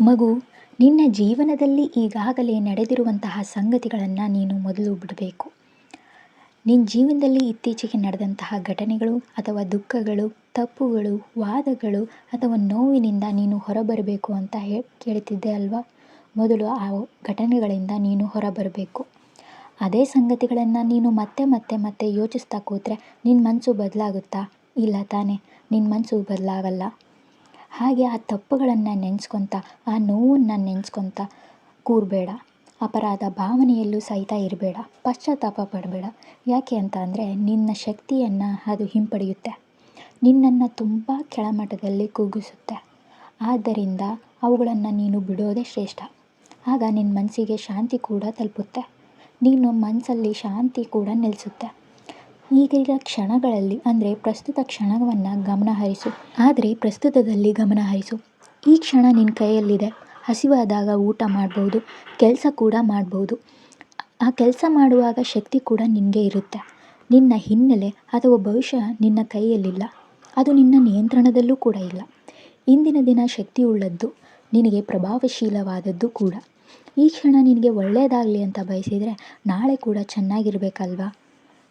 ಮಗು, ನಿನ್ನ ಜೀವನದಲ್ಲಿ ಈಗಾಗಲೇ ನಡೆದಿರುವಂತಹ ಸಂಗತಿಗಳನ್ನು ನೀನು ಮೊದಲು ಬಿಡಬೇಕು. ನಿನ್ನ ಜೀವನದಲ್ಲಿ ಇತ್ತೀಚೆಗೆ ನಡೆದಂತಹ ಘಟನೆಗಳು ಅಥವಾ ದುಃಖಗಳು, ತಪ್ಪುಗಳು, ವಾದಗಳು ಅಥವಾ ನೋವಿನಿಂದ ನೀನು ಹೊರಬರಬೇಕು ಅಂತ ಹೇಳಿ ಕೇಳ್ತಿದ್ದೆ ಅಲ್ವಾ? ಮೊದಲು ಆ ಘಟನೆಗಳಿಂದ ನೀನು ಹೊರಬರಬೇಕು. ಅದೇ ಸಂಗತಿಗಳನ್ನು ನೀನು ಮತ್ತೆ ಮತ್ತೆ ಮತ್ತೆ ಯೋಚಿಸ್ತಾ ಕೂತ್ರೆ ನಿನ್ನ ಮನಸ್ಸು ಬದಲಾಗುತ್ತಾ? ಇಲ್ಲ ತಾನೇ ನಿನ್ನ ಮನಸ್ಸು ಬದಲಾಗಲ್ಲ. ಹಾಗೆ ಆ ತಪ್ಪುಗಳನ್ನು ನೆನೆಸ್ಕೊತ, ಆ ನೋವನ್ನು ನೆನೆಸ್ಕೊತ ಕೂರಬೇಡ. ಅಪರಾಧ ಭಾವನೆಯಲ್ಲೂ ಸಹಿತ ಇರಬೇಡ. ಪಶ್ಚಾತ್ತಾಪ ಪಡಬೇಡ. ಯಾಕೆ ಅಂತ ಅಂದರೆ ನಿನ್ನ ಶಕ್ತಿಯನ್ನು ಅದು ಹಿಂಪಡೆಯುತ್ತೆ. ನಿನ್ನನ್ನು ತುಂಬ ಕೆಳಮಟ್ಟದಲ್ಲಿ ಕೂಗಿಸುತ್ತೆ. ಆದ್ದರಿಂದ ಅವುಗಳನ್ನು ನೀನು ಬಿಡೋದೇ ಶ್ರೇಷ್ಠ. ಆಗ ನಿನ್ನ ಮನಸ್ಸಿಗೆ ಶಾಂತಿ ಕೂಡ ತಲುಪುತ್ತೆ. ನೀನು ಮನಸ್ಸಲ್ಲಿ ಶಾಂತಿ ಕೂಡ ನೆಲೆಸುತ್ತೆ. ಈಗಿನ ಕ್ಷಣಗಳಲ್ಲಿ, ಅಂದರೆ ಪ್ರಸ್ತುತ ಕ್ಷಣವನ್ನು ಗಮನ ಹರಿಸು. ಆದರೆ ಪ್ರಸ್ತುತದಲ್ಲಿ ಗಮನ ಹರಿಸು. ಈ ಕ್ಷಣ ನಿನ್ನ ಕೈಯಲ್ಲಿದೆ. ಹಸಿವಾದಾಗ ಊಟ ಮಾಡ್ಬೋದು, ಕೆಲಸ ಕೂಡ ಮಾಡ್ಬೋದು. ಆ ಕೆಲಸ ಮಾಡುವಾಗ ಶಕ್ತಿ ಕೂಡ ನಿನಗೆ ಇರುತ್ತೆ. ನಿನ್ನ ಹಿನ್ನೆಲೆ ಅಥವಾ ಭವಿಷ್ಯ ನಿನ್ನ ಕೈಯಲ್ಲಿಲ್ಲ. ಅದು ನಿನ್ನ ನಿಯಂತ್ರಣದಲ್ಲೂ ಕೂಡ ಇಲ್ಲ. ಇಂದಿನ ದಿನ ಶಕ್ತಿ ಉಳ್ಳದ್ದು ನಿನಗೆ ಪ್ರಭಾವಶೀಲವಾದದ್ದು ಕೂಡ. ಈ ಕ್ಷಣ ನಿನಗೆ ಒಳ್ಳೆಯದಾಗಲಿ ಅಂತ ಬಯಸಿದರೆ ನಾಳೆ ಕೂಡ ಚೆನ್ನಾಗಿರಬೇಕಲ್ವಾ?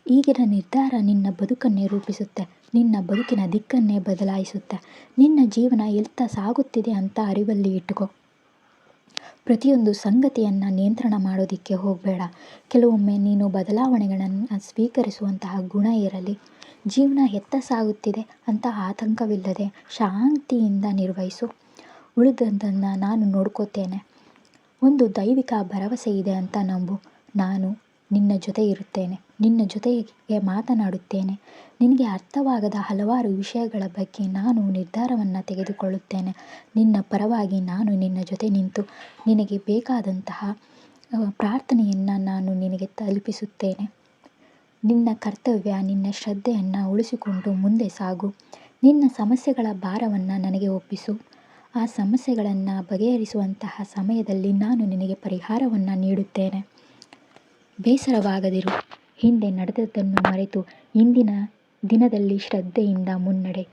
ಈಗಿನ ನಿರ್ಧಾರ ನಿನ್ನ ಬದುಕನ್ನೇ ರೂಪಿಸುತ್ತೆ, ನಿನ್ನ ಬದುಕಿನ ದಿಕ್ಕನ್ನೇ ಬದಲಾಯಿಸುತ್ತೆ. ನಿನ್ನ ಜೀವನ ಎತ್ತ ಸಾಗುತ್ತಿದೆ ಅಂತ ಅರಿವಲ್ಲಿ ಇಟ್ಕೋ. ಪ್ರತಿಯೊಂದು ಸಂಗತಿಯನ್ನು ನಿಯಂತ್ರಣ ಮಾಡೋದಕ್ಕೆ ಹೋಗಬೇಡ. ಕೆಲವೊಮ್ಮೆ ನೀನು ಬದಲಾವಣೆಗಳನ್ನು ಸ್ವೀಕರಿಸುವಂತಹ ಗುಣ ಇರಲಿ. ಜೀವನ ಎತ್ತ ಸಾಗುತ್ತಿದೆ ಅಂತ ಆತಂಕವಿಲ್ಲದೆ ಶಾಂತಿಯಿಂದ ನಿರ್ವಹಿಸು. ಉಳಿದದ್ದನ್ನು ನಾನು ನೋಡ್ಕೋತೇನೆ. ಒಂದು ದೈವಿಕ ಭರವಸೆ ಇದೆ ಅಂತ ನಂಬು. ನಾನು ನಿನ್ನ ಜೊತೆ ಇರುತ್ತೇನೆ. ನಿನ್ನ ಜೊತೆಗೆ ಮಾತನಾಡುತ್ತೇನೆ. ನಿನಗೆ ಅರ್ಥವಾಗದ ಹಲವಾರು ವಿಷಯಗಳ ಬಗ್ಗೆ ನಾನು ನಿರ್ಧಾರವನ್ನು ತೆಗೆದುಕೊಳ್ಳುತ್ತೇನೆ. ನಿನ್ನ ಪರವಾಗಿ ನಾನು ನಿನ್ನ ಜೊತೆ ನಿಂತು ನಿನಗೆ ಬೇಕಾದಂತಹ ಪ್ರಾರ್ಥನೆಯನ್ನು ನಾನು ನಿನಗೆ ತಲುಪಿಸುತ್ತೇನೆ. ನಿನ್ನ ಕರ್ತವ್ಯ, ನಿನ್ನ ಶ್ರದ್ಧೆಯನ್ನು ಉಳಿಸಿಕೊಂಡು ಮುಂದೆ ಸಾಗು. ನಿನ್ನ ಸಮಸ್ಯೆಗಳ ಭಾರವನ್ನು ನನಗೆ ಒಪ್ಪಿಸು. ಆ ಸಮಸ್ಯೆಗಳನ್ನು ಬಗೆಹರಿಸುವಂತಹ ಸಮಯದಲ್ಲಿ ನಾನು ನಿನಗೆ ಪರಿಹಾರವನ್ನು ನೀಡುತ್ತೇನೆ. ಬೇಸರವಾಗದಿರು. ಹಿಂದೆ ನಡೆದದ್ದನ್ನು ಮರೆತು ಇಂದಿನ ದಿನದಲ್ಲಿ ಶ್ರದ್ಧೆಯಿಂದ ಮುನ್ನಡೆ.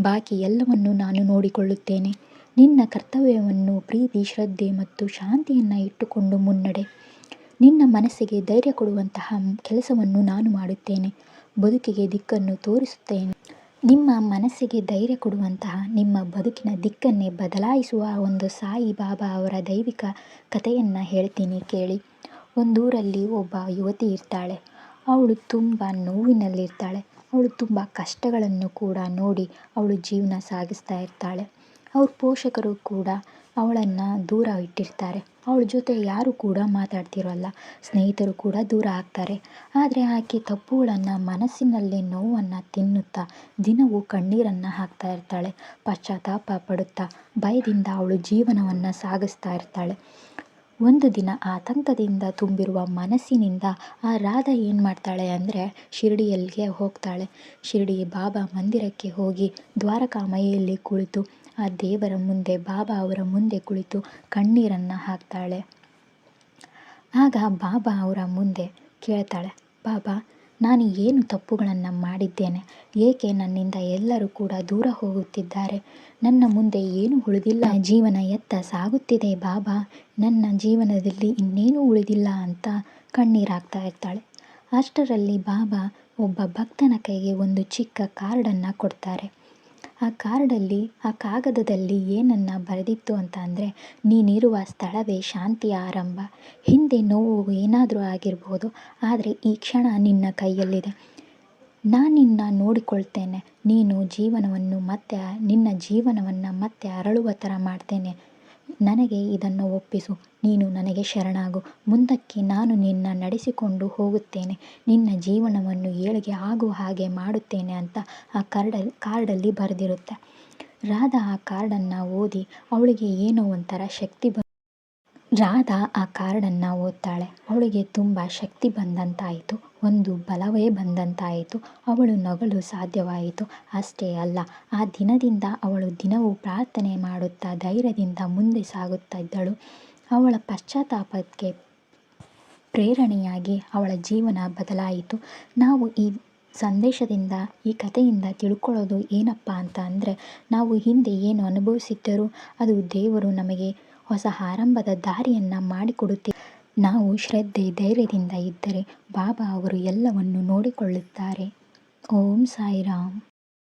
ಬಾಕಿ ಎಲ್ಲವನ್ನು ನಾನು ನೋಡಿಕೊಳ್ಳುತ್ತೇನೆ. ನಿನ್ನ ಕರ್ತವ್ಯವನ್ನು ಪ್ರೀತಿ, ಶ್ರದ್ಧೆ ಮತ್ತು ಶಾಂತಿಯನ್ನು ಇಟ್ಟುಕೊಂಡು ಮುನ್ನಡೆ. ನಿನ್ನ ಮನಸ್ಸಿಗೆ ಧೈರ್ಯ ಕೊಡುವಂತಹ ಕೆಲಸವನ್ನು ನಾನು ಮಾಡುತ್ತೇನೆ. ಬದುಕಿಗೆ ದಿಕ್ಕನ್ನು ತೋರಿಸುತ್ತೇನೆ. ನಿಮ್ಮ ಮನಸ್ಸಿಗೆ ಧೈರ್ಯ ಕೊಡುವಂತಹ ನಿಮ್ಮ ಬದುಕಿನ ದಿಕ್ಕನ್ನೇ ಬದಲಾಯಿಸುವ ಒಂದು ಸಾಯಿ ಬಾಬಾ ಅವರ ದೈವಿಕ ಕಥೆಯನ್ನು ಹೇಳ್ತೀನಿ ಕೇಳಿ. ಒಂದೂರಲ್ಲಿ ಒಬ್ಬ ಯುವತಿ ಇರ್ತಾಳೆ. ಅವಳು ತುಂಬ ನೋವಿನಲ್ಲಿರ್ತಾಳೆ. ಅವಳು ತುಂಬ ಕಷ್ಟಗಳನ್ನು ಕೂಡ ನೋಡಿ ಅವಳು ಜೀವನ ಸಾಗಿಸ್ತಾ ಇರ್ತಾಳೆ. ಅವ್ರ ಪೋಷಕರು ಕೂಡ ಅವಳನ್ನು ದೂರ ಇಟ್ಟಿರ್ತಾರೆ. ಅವಳ ಜೊತೆ ಯಾರು ಕೂಡ ಮಾತಾಡ್ತಿರೋಲ್ಲ. ಸ್ನೇಹಿತರು ಕೂಡ ದೂರ ಆಗ್ತಾರೆ. ಆದರೆ ಆಕೆ ತಪ್ಪುಗಳನ್ನು ಮನಸ್ಸಿನಲ್ಲೇ ನೋವನ್ನು ತಿನ್ನುತ್ತಾ ದಿನವೂ ಕಣ್ಣೀರನ್ನು ಹಾಕ್ತಾ ಇರ್ತಾಳೆ. ಪಶ್ಚಾತ್ತಾಪ ಪಡುತ್ತಾ ಭಯದಿಂದ ಅವಳು ಜೀವನವನ್ನು ಸಾಗಿಸ್ತಾ ಇರ್ತಾಳೆ. ಒಂದು ದಿನ ಆತಂಕದಿಂದ ತುಂಬಿರುವ ಮನಸ್ಸಿನಿಂದ ಆ ರಾಧ ಏನು ಮಾಡ್ತಾಳೆ ಅಂದರೆ ಶಿರಡಿಯಲ್ಲಿಗೆ ಹೋಗ್ತಾಳೆ. ಶಿರಡಿ ಬಾಬಾ ಮಂದಿರಕ್ಕೆ ಹೋಗಿ ದ್ವಾರಕಾಮಯಲ್ಲಿ ಕುಳಿತು, ಆ ದೇವರ ಮುಂದೆ, ಬಾಬಾ ಅವರ ಮುಂದೆ ಕುಳಿತು ಕಣ್ಣೀರನ್ನು ಹಾಕ್ತಾಳೆ. ಆಗ ಬಾಬಾ ಅವರ ಮುಂದೆ ಕೇಳ್ತಾಳೆ, ಬಾಬಾ ನಾನು ಏನು ತಪ್ಪುಗಳನ್ನು ಮಾಡಿದ್ದೇನೆ? ಏಕೆ ನನ್ನಿಂದ ಎಲ್ಲರೂ ಕೂಡ ದೂರ ಹೋಗುತ್ತಿದ್ದಾರೆ? ನನ್ನ ಮುಂದೆ ಏನು ಉಳಿದಿಲ್ಲ? ಜೀವನ ಎತ್ತ ಸಾಗುತ್ತಿದೆ ಬಾಬಾ. ನನ್ನ ಜೀವನದಲ್ಲಿ ಇನ್ನೇನು ಉಳಿದಿಲ್ಲ ಅಂತ ಕಣ್ಣೀರಾಗ್ತಾ ಇರ್ತಾಳೆ. ಅಷ್ಟರಲ್ಲಿ ಬಾಬಾ ಒಬ್ಬ ಭಕ್ತನ ಕೈಗೆ ಒಂದು ಚಿಕ್ಕ ಕಾರ್ಡನ್ನು ಕೊಡ್ತಾರೆ. ಆ ಕಾರ್ಡಲ್ಲಿ, ಆ ಕಾಗದದಲ್ಲಿ ಏನನ್ನು ಬರೆದಿತ್ತು ಅಂತ ಅಂದರೆ, ನೀನಿರುವ ಸ್ಥಳವೇ ಶಾಂತಿಯ ಆರಂಭ. ಹಿಂದೆ ನೋವು ಏನಾದರೂ ಆಗಿರ್ಬೋದು, ಆದರೆ ಈ ಕ್ಷಣ ನಿನ್ನ ಕೈಯಲ್ಲಿದೆ. ನಾನಿನ್ನ ನೋಡಿಕೊಳ್ತೇನೆ. ನೀನು ಜೀವನವನ್ನು ಮತ್ತೆ, ನಿನ್ನ ಜೀವನವನ್ನು ಮತ್ತೆ ಅರಳುವ ಥರ ಮಾಡ್ತೇನೆ. ನನಗೆ ಇದನ್ನು ಒಪ್ಪಿಸು. ನೀನು ನನಗೆ ಶರಣಾಗು. ಮುಂದಕ್ಕೆ ನಾನು ನಿನ್ನ ನಡೆಸಿಕೊಂಡು ಹೋಗುತ್ತೇನೆ. ನಿನ್ನ ಜೀವನವನ್ನು ಏಳಿಗೆ ಆಗುವ ಹಾಗೆ ಮಾಡುತ್ತೇನೆ ಅಂತ ಆ ಕಾರ್ಡಲ್ಲಿ ಕಾರ್ಡಲ್ಲಿ ಬರೆದಿರುತ್ತೆ. ರಾಧಾ ಆ ಕಾರ್ಡನ್ನು ಓದಿ ಅವಳಿಗೆ ಏನೋ ಒಂಥರ ಶಕ್ತಿ ಬ ರಾಧಾ ಆ ಕಾರ್ಡನ್ನು ಓದ್ತಾಳೆ. ಅವಳಿಗೆ ತುಂಬ ಶಕ್ತಿ ಬಂದಂತಾಯಿತು. ಒಂದು ಬಲವೇ ಬಂದಂತಾಯಿತು. ಅವಳು ನಗಲು ಸಾಧ್ಯವಾಯಿತು. ಅಷ್ಟೇ ಅಲ್ಲ, ಆ ದಿನದಿಂದ ಅವಳು ದಿನವೂ ಪ್ರಾರ್ಥನೆ ಮಾಡುತ್ತಾ ಧೈರ್ಯದಿಂದ ಮುಂದೆ ಸಾಗುತ್ತಾ ಇದ್ದಳು ಅವಳ ಪಶ್ಚಾತ್ತಾಪಕ್ಕೆ ಪ್ರೇರಣೆಯಾಗಿ ಅವಳ ಜೀವನ ಬದಲಾಯಿತು. ನಾವು ಈ ಸಂದೇಶದಿಂದ, ಈ ಕಥೆಯಿಂದ ತಿಳ್ಕೊಳ್ಳೋದು ಏನಪ್ಪ ಅಂತ ಅಂದರೆ, ನಾವು ಹಿಂದೆ ಏನು ಅನುಭವಿಸಿದ್ದರೂ ಅದು ದೇವರು ನಮಗೆ ಹೊಸ ಆರಂಭದ ದಾರಿಯನ್ನು ಮಾಡಿಕೊಡುತ್ತೆ ನಾವು ಶ್ರದ್ಧೆ ಧೈರ್ಯದಿಂದ ಇದ್ದರೆ ಬಾಬಾ ಅವರು ಎಲ್ಲವನ್ನು ನೋಡಿಕೊಳ್ಳುತ್ತಾರೆ. ಓಂ ಸಾಯಿರಾಮ್.